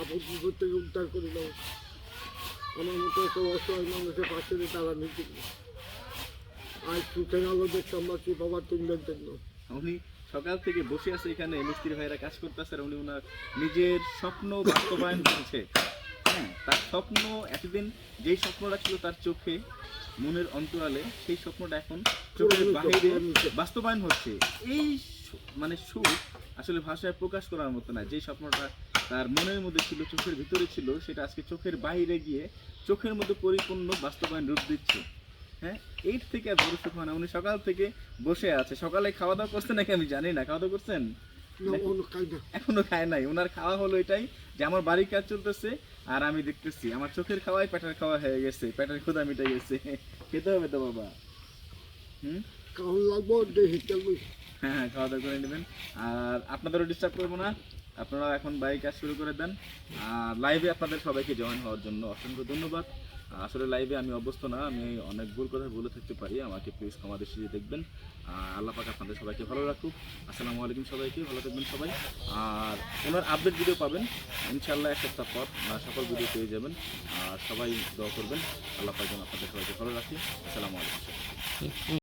আপদ বিপদ থেকে উদ্ধার করে দাও। আমার মতো অসহায় মানুষের পাশে তারা নিতে আজ দেখতাম বাবা তুললেন উনি সকাল থেকে বসে আছে এখানে মিস্ত্রি ভাইরা কাজ করতেছে উনি ওনার নিজের স্বপ্ন বাস্তবায়ন করছে। হ্যাঁ তার স্বপ্ন এতদিন যেই স্বপ্নটা ছিল তার চোখে মনের অন্তরালে সেই স্বপ্নটা এখন চোখের বাহিরে বাস্তবায়ন হচ্ছে। এই মানে সুখ আসলে ভাষায় প্রকাশ করার মতো না যে স্বপ্নটা তার মনের মধ্যে ছিল চোখের ভিতরে ছিল সেটা আজকে চোখের বাইরে গিয়ে চোখের মধ্যে পরিপূর্ণ বাস্তবায়ন রূপ দিচ্ছে। হ্যাঁ? এর থেকে আর বড় সুখ হয় না। উনি সকাল থেকে বসে আছে। সকালে খাওয়া দাওয়া করছেন নাকি আমি জানি না। খাওয়া দাওয়া করছেন এখনও খায় নাই। ওনার খাওয়া হলো এটাই যে আমার বাড়ির কাজ চলতেছে আর আমি দেখতেছি আমার চোখের খাওয়াই পেটের খাওয়া হয়ে গেছে। পেটের ক্ষুধা মিটে গেছে। খেতে হবে তো বাবা। হুম? হ্যাঁ হ্যাঁ খাওয়া দাওয়া করে নেবেন। আর আপনাদেরও ডিস্টার্ব করব না। আপনারা এখন বাইক কাজ শুরু করে দেন। আর লাইভে আপনাদের সবাইকে জয়েন হওয়ার জন্য অসংখ্য ধন্যবাদ। আসলে লাইভে আমি অভ্যস্ত না, আমি অনেক ভুল কথা বলে থাকতে পারি। আমাকে প্লিজ ক্ষমা দৃষ্টিতে দেখবেন। আল্লাহ পাক আপনাদের সবাইকে ভালো রাখুক। আসসালামু আলাইকুম সবাইকে, ভালো থাকবেন সবাই। আর ওনার আপডেট ভিডিও পাবেন। ইনশাল্লাহ এক সপ্তাহ পর সকল ভিডিও পেয়ে যাবেন। আর সবাই দোয়া করবেন। আল্লাহ পাক যেন আপনাদের সবাইকে ভালো রাখি। আসসালামু আলাইকুম।